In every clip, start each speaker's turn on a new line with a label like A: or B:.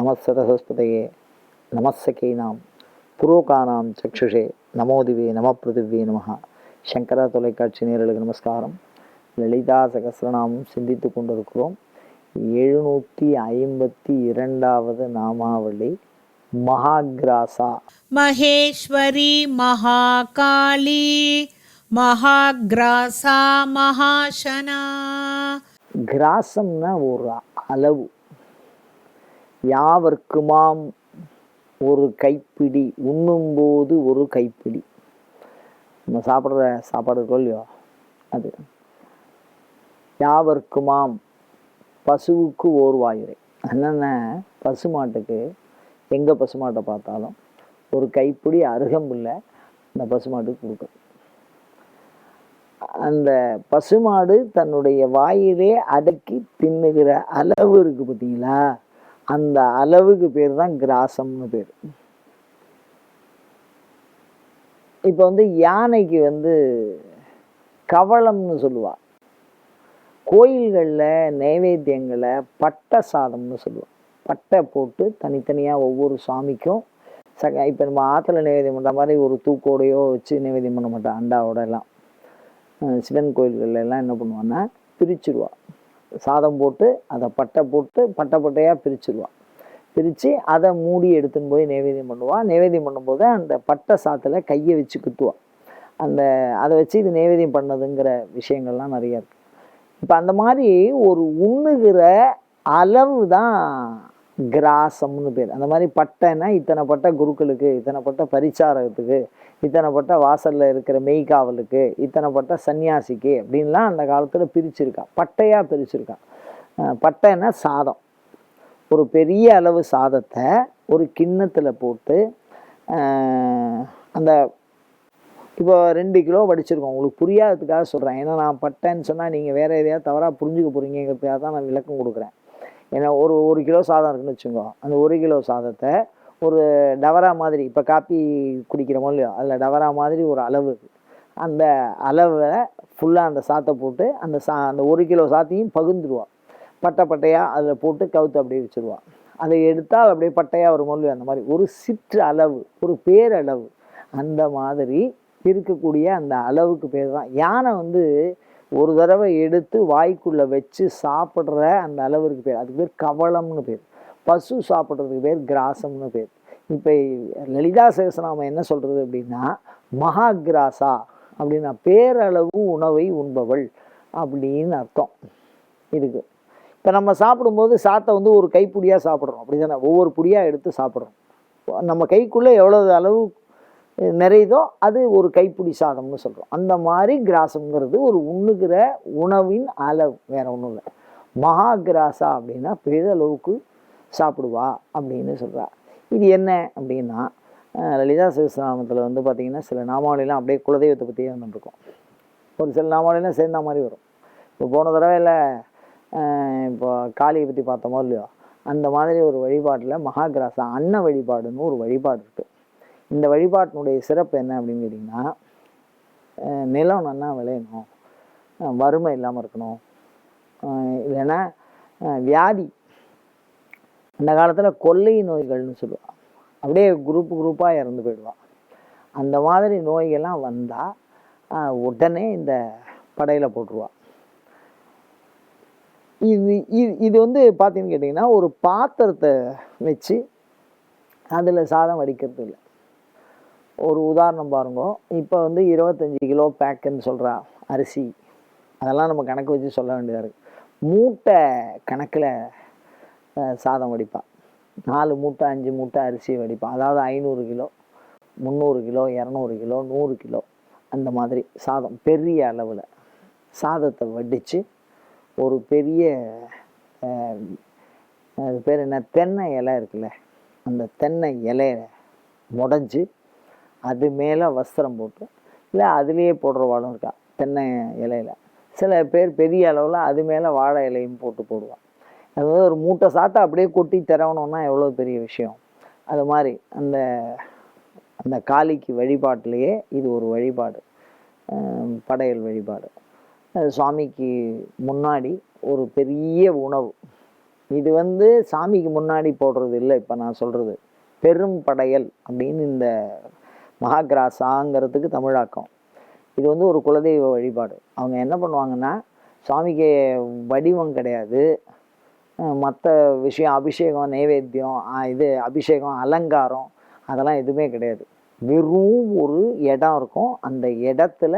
A: நமசரஸ்வதையே நமசகீனாம் புரோகானாம் சக்ஷுஷே நமோதிவே நம பிருத்திவே நம சங்கரா தொலைக்காட்சி நேரலுக்கு நமஸ்காரம். லலிதா சகசிரநாமம் சிந்தித்து கொண்டிருக்கிறோம். எழுநூற்றி ஐம்பத்தி இரண்டாவது நாமாவளி மகாகிராசா.
B: மகேஸ்வரி மகாகாளி மகாகிராசா மகாசனா.
A: கிராசம்னா ஒரு அளவு. யாவர்க்குமாம் ஒரு கைப்பிடி உண்ணும்போது ஒரு கைப்பிடி. நம்ம சாப்பிட்ற சாப்பாடு இருக்கோ இல்லையோ? அது. யாவர்க்குமாம் பசுவுக்கு ஓர் வாயுரை. என்னென்ன? பசுமாட்டுக்கு எங்கே பசுமாட்டை பார்த்தாலும் ஒரு கைப்பிடி அருகம்புள்ள அந்த பசுமாட்டுக்கு கொடுக்கும். அந்த பசுமாடு தன்னுடைய வாயிலே அடக்கி தின்னுகிற அளவு இருக்குது பார்த்தீங்களா? அந்த அளவுக்கு பேர் தான் கிராசம்னு பேர். இப்போ வந்து யானைக்கு வந்து கவளம்னு சொல்லுவாள் கோயில்களில் நைவேத்தியங்களை பட்டை சாதம்னு சொல்லுவாள் பட்டை போட்டு தனித்தனியாக ஒவ்வொரு சாமிக்கும் சக இப்போ நம்ம ஆற்றுல நைவேத்தியம் பண்ணுற மாதிரி ஒரு தூக்கோடையோ வச்சு நைவேத்தியம் பண்ண மாட்டோம் அண்டாவோட எல்லாம். சிவன் கோயில்கள்ல எல்லாம் என்ன பண்ணுவான்னா பிரிச்சுடுவாள் சாதம் போட்டு அதை பட்டை போட்டு பட்டை பட்டையாக பிரிச்சுடுவான் பிரித்து அதை மூடி எடுத்துன்னு போய் நைவேத்தியம் பண்ணுவான். நைவேத்தியம் பண்ணும்போது அந்த பட்டை சாத்தில் கையை வச்சு குத்துவான். அந்த அதை வச்சு இது நைவேத்தியம் பண்ணதுங்கிற விஷயங்கள்லாம் நிறையா இருக்கு. இப்போ அந்த மாதிரி ஒரு உண்ணுகிற அளவு தான் கிராசம்னு பேர். அந்த மாதிரி பட்டைன்னா இத்தனை குருக்களுக்கு இத்தனை பட்டை பரிச்சாரகத்துக்கு இத்தனை வாசலில் இருக்கிற மெய்காவலுக்கு இத்தனை பட்டை சன்னியாசிக்கு அப்படின்லாம் அந்த காலத்தில் பிரிச்சிருக்கான். பட்டையாக பிரிச்சிருக்கான். பட்டைன்னா சாதம். ஒரு பெரிய அளவு சாதத்தை ஒரு கிண்ணத்தில் போட்டு அந்த இப்போ ரெண்டு கிலோ படிச்சிருக்கோம் உங்களுக்கு புரியாததுக்காக சொல்கிறேன் ஏன்னா நான் பட்டேன்னு சொன்னால் நீங்கள் வேறு எதையாவது தவறாக புரிஞ்சுக்க போகிறீங்கிறதுக்காக தான் நான் விளக்கம் கொடுக்குறேன். ஏன்னா ஒரு ஒரு கிலோ சாதம் இருக்குன்னு வச்சுக்கோங்க அந்த ஒரு கிலோ சாதத்தை ஒரு டவரா மாதிரி இப்போ காப்பி குடிக்கிறோமோ இல்லையோ அதில் டவரா மாதிரி ஒரு அளவு. அந்த அளவை ஃபுல்லாக அந்த சாத்தை போட்டு அந்த சா அந்த ஒரு கிலோ சாத்தையும் பகுந்துருவா பட்டை பட்டையாக அதில் போட்டு கவுத்து அப்படியே வச்சுருவா அதை எடுத்தால் அப்படியே பட்டையாக வரும் இல்லையோ அந்த மாதிரி ஒரு சிற்று அளவு ஒரு பேரளவு. அந்த மாதிரி இருக்கக்கூடிய அந்த அளவுக்கு பேர் தான். யானை வந்து ஒரு தடவை எடுத்து வாய்க்குள்ளே வச்சு சாப்பிட்ற அந்த அளவுக்கு பேர். அதுக்கு பேர் கவளம்னு பேர். பசு சாப்பிட்றதுக்கு பேர் கிராசம்னு பேர். இப்போ லலிதா சகசநாமம் என்ன சொல்கிறது அப்படின்னா மகாகிராசா அப்படின்னா பேரளவு உணவை உண்பவள் அப்படின்னு அர்த்தம். இதுக்கு. இப்போ நம்ம சாப்பிடும்போது சாத்தை வந்து ஒரு கைப்புடியாக சாப்பிட்றோம். அப்படி தானே ஒவ்வொரு புடியாக எடுத்து சாப்பிட்றோம். நம்ம கைக்குள்ளே எவ்வளோ அளவு நிறையுதோ அது ஒரு கைப்பிடி சாதம்னு சொல்கிறோம் அந்த மாதிரி கிராசம்ங்கிறது ஒரு உண்ணுகிற உணவின் அளவு வேற ஒன்றும் இல்லை. மகா கிராசா அப்படின்னா பெரிதளவுக்கு சாப்பிடுவா அப்படின்னு சொல்கிறா இது என்ன அப்படின்னா லலிதா சகஸ்ரநாமத்தில் வந்து பார்த்திங்கன்னா சில நாமாவளிலாம் அப்படியே குலதெய்வத்தை பற்றியே வந்துட்டுருக்கோம். ஒரு சில நாமாவளிலாம் சேர்ந்த மாதிரி வரும். இப்போ போன தடவை இல்லை இப்போ காளியை பற்றி பார்த்தோமோ இல்லையோ அந்த மாதிரி ஒரு வழிபாட்டில் மகாகிராசா அன்ன வழிபாடுன்னு ஒரு வழிபாடு இருக்குது இந்த வழிபாட்டினுடைய சிறப்பு என்ன அப்படின்னு கேட்டிங்கன்னா நிலம் நல்லா விளையணும். வறுமை இல்லாமல் இருக்கணும். இல்லைன்னா வியாதி. அந்த காலத்தில் கொள்ளை நோய்கள்னு சொல்லுவாள் அப்படியே குரூப் குரூப்பாக இறந்து போயிடுவாள் அந்த மாதிரி நோய்கள்லாம் வந்தால் உடனே இந்த படையில் போட்டுருவான். இது இது இது வந்து பார்த்தீங்கன்னு கேட்டிங்கன்னா ஒரு பாத்திரத்தை வச்சு அதில் சாதம் வடிக்கிறது இல்லை ஒரு உதாரணம் பாருங்க. இப்போ வந்து இருபத்தஞ்சி கிலோ பேக்குன்னு சொல்கிறா அரிசி அதெல்லாம் நம்ம கணக்கு வச்சு சொல்ல வேண்டியதாக இருக்குது மூட்டை கணக்கில் சாதம் வடிப்பாள் நாலு மூட்டை அஞ்சு மூட்டை அரிசி வடிப்பான். அதாவது ஐநூறு கிலோ முந்நூறு கிலோ இரநூறு கிலோ நூறு கிலோ அந்த மாதிரி சாதம் பெரிய அளவில் சாதத்தை வடித்து ஒரு பெரிய அது பேர் என்ன? தென்னை இலை இருக்குல்ல அந்த தென்னை இலையை முடஞ்சி அது மேலே வஸ்திரம் போட்டு இல்லை அதுலேயே போடுறவாளும் இருக்கா தென்னை இலையில. சில பேர் பெரிய அளவில் அது மேலே வாழை இலையும் போட்டு போடுவான் அது வந்து ஒரு மூட்டை சாத்தை அப்படியே கொட்டி திறவணும்னா எவ்வளோ பெரிய விஷயம்? அது மாதிரி அந்த அந்த காளிக்கு வழிபாட்டிலேயே இது ஒரு வழிபாடு. படையல் வழிபாடு. சுவாமிக்கு முன்னாடி ஒரு பெரிய உணவு. இது வந்து சாமிக்கு முன்னாடி போடுறது இல்லை இப்போ நான் சொல்கிறது பெரும் படையல் அப்படின்னு இந்த மகாகிராசாங்கிறதுக்கு தமிழாக்கம். இது வந்து ஒரு குலதெய்வ வழிபாடு. அவங்க என்ன பண்ணுவாங்கன்னா சுவாமிக்கு வடிவம் கிடையாது. மற்ற விஷயம் அபிஷேகம் நைவேத்தியம் இது அபிஷேகம் அலங்காரம் அதெல்லாம் எதுவுமே கிடையாது. வெறும் ஒரு இடம் இருக்கும். அந்த இடத்துல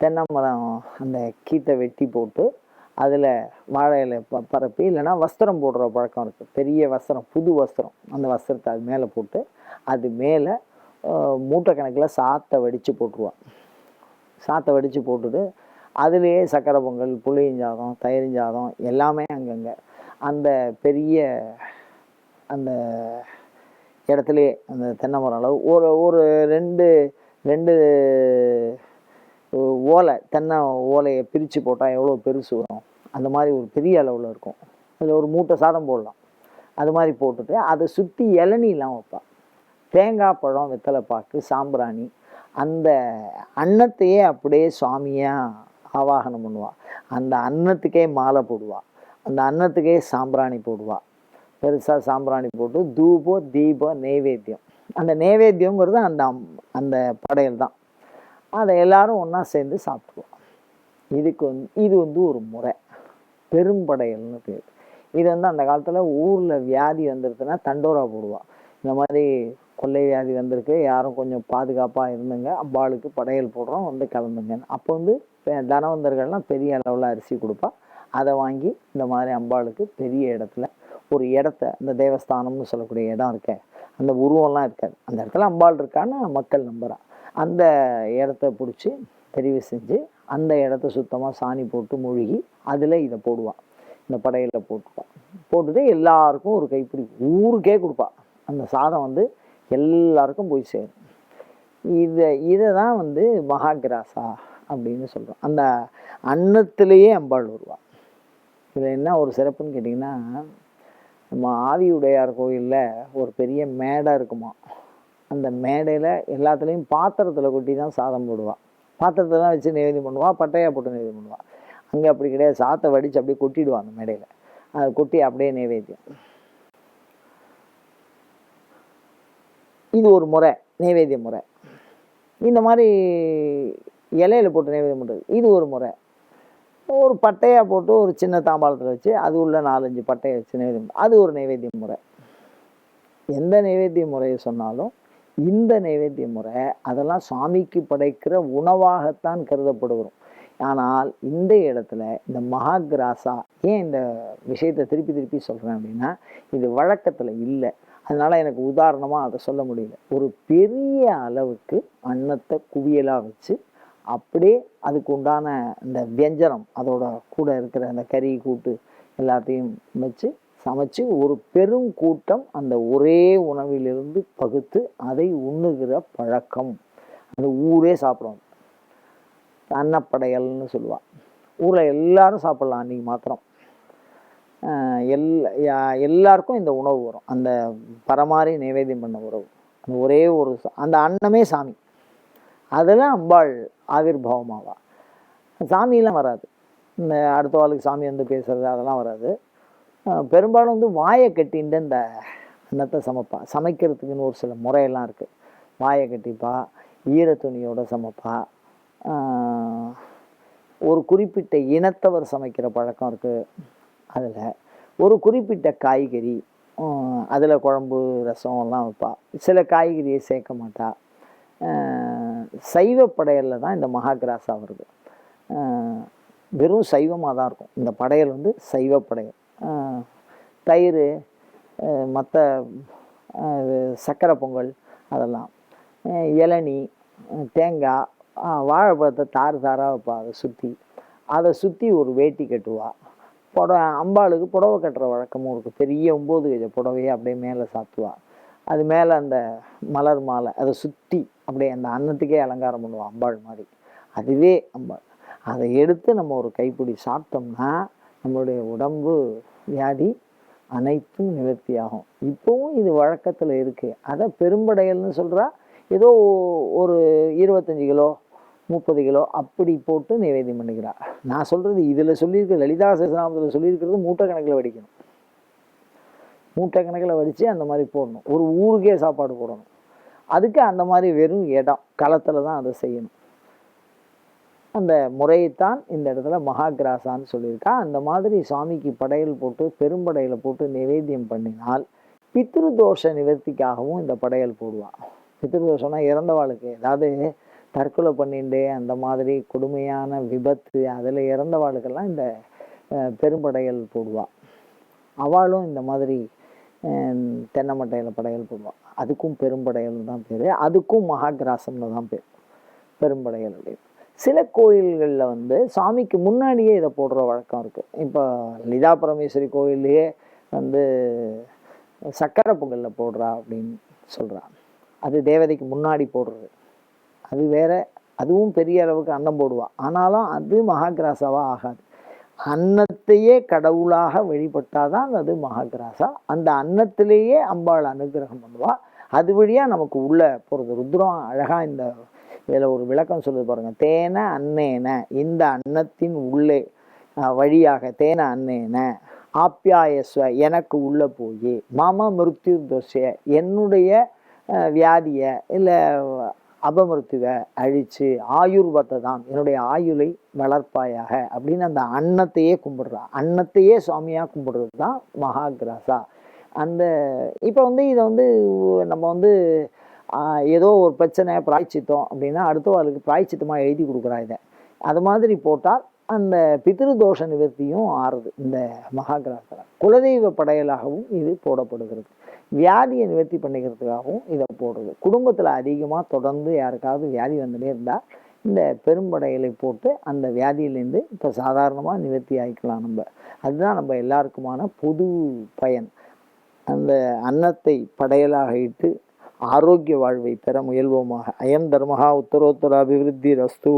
A: தென்னை மரம் அந்த கீத்தை வெட்டி போட்டு அதில் வாழையில ப பரப்பி இல்லைன்னா வஸ்திரம் போடுற பழக்கம் இருக்குது பெரிய வஸ்திரம் புது வஸ்திரம். அந்த வஸ்திரத்தை அது மேலே போட்டு அது மேலே மூட்டை கணக்கில் சாத்தை வடித்து போட்டுருவான். சாத்தை வடித்து போட்டுட்டு அதுலேயே சக்கரை பொங்கல் புளியஞ்சாதம் தயிரஞ்சாதம் எல்லாமே அங்கங்கே. அந்த பெரிய அந்த இடத்துலையே அந்த தென்னை மரம் அளவு ஒரு ஒரு ரெண்டு ரெண்டு ஓலை தென்னை ஓலையை பிரித்து போட்டால் எவ்வளோ பெருசு வரும்? அந்த மாதிரி ஒரு பெரிய அளவில் இருக்கும். அதில் ஒரு மூட்டை சாதம் போடலாம். அது மாதிரி போட்டுட்டு அதை சுற்றி இளநிலாம் வைப்பான். தேங்காய் பழம் வெத்தலை பாக்கு சாம்பிராணி அந்த அன்னத்தையே அப்படியே சுவாமியாக ஆவாகனம் பண்ணுவாள் அந்த அன்னத்துக்கே மாலை போடுவாள் அந்த அன்னத்துக்கே சாம்பிராணி போடுவாள் பெருசாக சாம்பிராணி போட்டு தூபம் தீபம் நெய்வேத்தியம் அந்த நெய்வேத்தியங்கிறது அந்த அம்- அந்த படையல் தான். அதை எல்லாரும் ஒன்றா சேர்ந்து சாப்பிடுவோம் இதுக்கு வந்து இது வந்து ஒரு முறை. பெரும்படையல்னு பேர். இது வந்து அந்த காலத்தில் ஊரில் வியாதி வந்துடுதுன்னா தண்டோரா போடுவான் இந்த மாதிரி கொள்ளை வியாதி வந்திருக்கு. யாரும் கொஞ்சம் பாதுகாப்பாக இருந்துங்க. அம்பாளுக்கு படையல் போடுறோம். வந்து கலந்துங்கன்னு அப்போ வந்து தனவந்தர்கள்லாம் பெரிய அளவில் அரிசி கொடுப்பா. அதை வாங்கி இந்த மாதிரி அம்பாளுக்கு பெரிய இடத்துல ஒரு இடத்த இந்த தேவஸ்தானம்னு சொல்லக்கூடிய இடம் இருக்க. அந்த உருவம்லாம் இருக்காது. அந்த இடத்துல அம்பாள் இருக்கான்னு மக்கள் நம்புகிறான் அந்த இடத்த பிடிச்சி தெரிவு செஞ்சு அந்த இடத்த சுத்தமாக சாணி போட்டு மூழ்கி அதில் இதை போடுவான் இந்த படையில் போட்டுப்பான் போட்டுட்டு எல்லாருக்கும் ஒரு கைப்பிடி ஊருக்கே கொடுப்பா. அந்த சாதம் வந்து எல்லாருக்கும் போய் சேரும். இதை இதை தான் வந்து மகாகிராசா அப்படின்னு சொல்கிறோம் அந்த அன்னத்திலேயே அம்பாள் வருவாள் இதில் என்ன ஒரு சிறப்புன்னு கேட்டிங்கன்னா நம்ம ஆதியுடையார் கோயிலில் ஒரு பெரிய மேடை இருக்குமா? அந்த மேடையில் எல்லாத்துலேயும் பாத்திரத்தில் கொட்டி தான் சாதம் போடுவாள் பாத்திரத்தெல்லாம் வச்சு நைவேத்தியம் பண்ணுவாள் பட்டையாக போட்டு நைவேத்தியம் பண்ணுவாள் அங்கே அப்படி கிடையாது. சாத்தை வடித்து அப்படியே கொட்டிடுவான் அந்த மேடையில். அதை கொட்டி அப்படியே நைவேத்தியம் இது ஒரு முறை நைவேத்திய முறை. இந்த மாதிரி இலையில போட்டு நைவேத்தியம் பண்ணுறது இது ஒரு முறை. ஒரு பட்டையாக போட்டு ஒரு சின்ன தாம்பாளத்தில் வச்சு அது உள்ள நாலஞ்சு பட்டையை வச்சு நைவேத்தியம் அது ஒரு நைவேத்திய முறை. எந்த நைவேத்திய முறையை சொன்னாலும் இந்த நைவேத்திய முறை அதெல்லாம் சுவாமிக்கு படைக்கிற உணவாகத்தான் கருதப்படுகிறோம். ஆனால் இந்த இடத்துல இந்த மகாகிராசா ஏன் இந்த விஷயத்தை திருப்பி திருப்பி சொல்கிறேன் அப்படின்னா இது வழக்கத்தில் இல்லை. அதனால் எனக்கு உதாரணமாக அதை சொல்ல முடியல. ஒரு பெரிய அளவுக்கு அன்னத்தை குவியலாக வச்சு அப்படியே அதுக்கு உண்டான இந்த வியஞ்சனம் அதோட கூட இருக்கிற அந்த கறி கூட்டு எல்லாத்தையும் வச்சு சமைச்சு ஒரு பெரும் கூட்டம் அந்த ஒரே உணவிலிருந்து பகுத்து அதை உண்ணுகிற பழக்கம். அந்த ஊரே சாப்பிடும். அன்னப்படையல்னு சொல்லுவாள் ஊரில் எல்லாரும் சாப்பிட்லாம் அன்றைக்கி மாத்திரம். எல் எல்லா எல்லாருக்கும் இந்த உணவு வரும். அந்த பரமாரி நைவேத்தியம் பண்ண உணவு அந்த ஒரே ஒரு அந்த அன்னமே சாமி. அதெல்லாம் அம்பாள் ஆவிர்வாவமாவா சாமியெல்லாம் வராது. இந்த அடுத்த வாழ்க்கை சாமி வந்து பேசுறது அதெல்லாம் வராது. பெரும்பாலும் வந்து வாயை கட்டின்ட்டு இந்த அன்னத்தை சமைப்பா. சமைக்கிறதுக்குன்னு ஒரு சில முறையெல்லாம் இருக்குது வாயை கட்டிப்பா ஈர துணியோட சமைப்பா. ஒரு குறிப்பிட்ட இனத்தவர் சமைக்கிற பழக்கம் இருக்குது அதில் ஒரு குறிப்பிட்ட காய்கறி அதில் குழம்பு ரசம் எல்லாம் வைப்பாள் சில காய்கறியை சேர்க்க மாட்டா. சைவப்படையலில் சைவ படையலில் தான் இந்த மகாகிராசா வருது. வெறும் சைவமாக தான் இருக்கும். இந்த படையல் வந்து சைவ படையல். தயிர் மற்ற சக்கரை பொங்கல் அதெல்லாம். இளநி தேங்காய் வாழைப்பழத்தை தாறு தாராக வைப்பா அதை சுற்றி அதை சுற்றி ஒரு வேட்டி கட்டுவாள் புடவ அம்பாளுக்கு புடவை கட்டுற வழக்கமும் இருக்குது பெரிய ஒம்பது கஜ புடவையை அப்படியே மேலே சாத்துவாள் அது மேலே அந்த மலர் மாலை அதை சுற்றி அப்படியே அந்த அன்னத்துக்கே அலங்காரம் பண்ணுவாள் அம்பாள் மாதிரி. அதுவே அம்பாள். அதை எடுத்து நம்ம ஒரு கைப்பிடி சாப்பிட்டோம்னா நம்மளுடைய உடம்பு வியாதி அனைத்தும் நிவர்த்தியாகும் இப்போவும் இது வழக்கத்தில் இருக்குது அதை பெரும்படையல்னு சொல்கிறா ஏதோ ஒரு இருபத்தஞ்சி கிலோ முப்பது கிலோ அப்படி போட்டு நிவேதியம் பண்ணிக்கிறா நான் சொல்கிறது இதில் சொல்லியிருக்க லலிதா சகஸ்ரநாமத்தில் சொல்லியிருக்கிறது மூட்டை கணக்கில் வடிக்கணும். மூட்டை கணக்கில் வடித்து அந்த மாதிரி போடணும். ஒரு ஊருக்கே சாப்பாடு போடணும். அதுக்கு அந்த மாதிரி வெறும் இடம் களத்தில் தான் அதை செய்யணும். அந்த முறையைத்தான் இந்த இடத்துல மகாகிராசான்னு சொல்லியிருக்கா. அந்த மாதிரி சுவாமிக்கு படையல் போட்டு பெரும்படையில் போட்டு நிவேத்தியம் பண்ணினால் பித்ருதோஷ நிவர்த்திக்காகவும் இந்த படையல் போடுவான் பித்ருதோஷம்னா இறந்தவாளுக்கு. ஏதாவது தற்கொலை பண்ணிட்டு அந்த மாதிரி கொடுமையான விபத்து அதில் இறந்தவாளுக்கெல்லாம் இந்த பெரும்படையல் போடுவாள் அவளும் இந்த மாதிரி தென்னமட்டையில் படையல் போடுவாள் அதுக்கும் பெரும்படையல் தான் பேர். அதுக்கும் மகாகிராசம்னு தான் பேர். பெரும்படையல் அப்படின்னு. சில கோயில்களில் வந்து சாமிக்கு முன்னாடியே இதை போடுற வழக்கம் இருக்குது இப்போ லிதா பரமேஸ்வரி கோயில்லையே வந்து சக்கரை பொங்கலில் போடுறா அப்படின்னு சொல்றா அது தேவதைக்கு முன்னாடி போடுறது. அது வேற அதுவும் பெரிய அளவுக்கு அன்னம் போடுவான். ஆனாலும் அது மகாகிராசாவாக ஆகாது. அன்னத்தையே கடவுளாக வழிபட்டாதான் அது மகாகிராசா. அந்த அன்னத்திலேயே அம்பாள் அனுகிரகம் பண்ணுவாள் அது வழியாக நமக்கு உள்ள போகிறது ருத்ரம் அழகாக இந்த இதில் ஒரு விளக்கம் சொல்லுது பாருங்க. தேன அன்னேன இந்த அன்னத்தின் உள்ளே வழியாக தேன அன்னேன ஆப்யாயஸ்வ எனக்கு உள்ளே போய் மம மிருத்யு தோஷ என்னுடைய வியாதியை இல்லை அபமிருத்துவை அழித்து ஆயுர்வத்தை தான் என்னுடைய ஆயுளை வளர்ப்பாயாக அப்படின்னு அந்த அன்னத்தையே கும்பிடுறா. அன்னத்தையே சுவாமியாக கும்பிடுறது தான் மகாகிராசா. அந்த இப்போ வந்து இதை வந்து நம்ம வந்து ஏதோ ஒரு பிரச்சனை பிராய்ச்சித்தோம் அப்படின்னா அடுத்தவர்களுக்கு பிராய்ச்சித்தமாக எழுதி கொடுக்குறா இதை. அது மாதிரி போட்டால் அந்த பித்ருதோஷ நிவர்த்தியும் ஆறுது. இந்த மகாகிராசா குலதெய்வ படையலாகவும் இது போடப்படுகிறது. வியாதியை நிவர்த்தி பண்ணிக்கிறதுக்காகவும் இதை போடுறது குடும்பத்தில் அதிகமாக தொடர்ந்து யாருக்காவது வியாதி வந்துட்டே இருந்தால் இந்த பெரும்படையலை போட்டு அந்த வியாதியிலேருந்து இப்போ சாதாரணமாக நிவர்த்தி ஆகிக்கலாம் நம்ம. அதுதான் நம்ம எல்லாருக்குமான பொது பயன். அந்த அன்னத்தை படையலாக இட்டு ஆரோக்கிய வாழ்வை பெற முயல்வோமாக. அயம் தர்மஹா உத்தரோத்தர அபிவிருத்தி ரஸ்து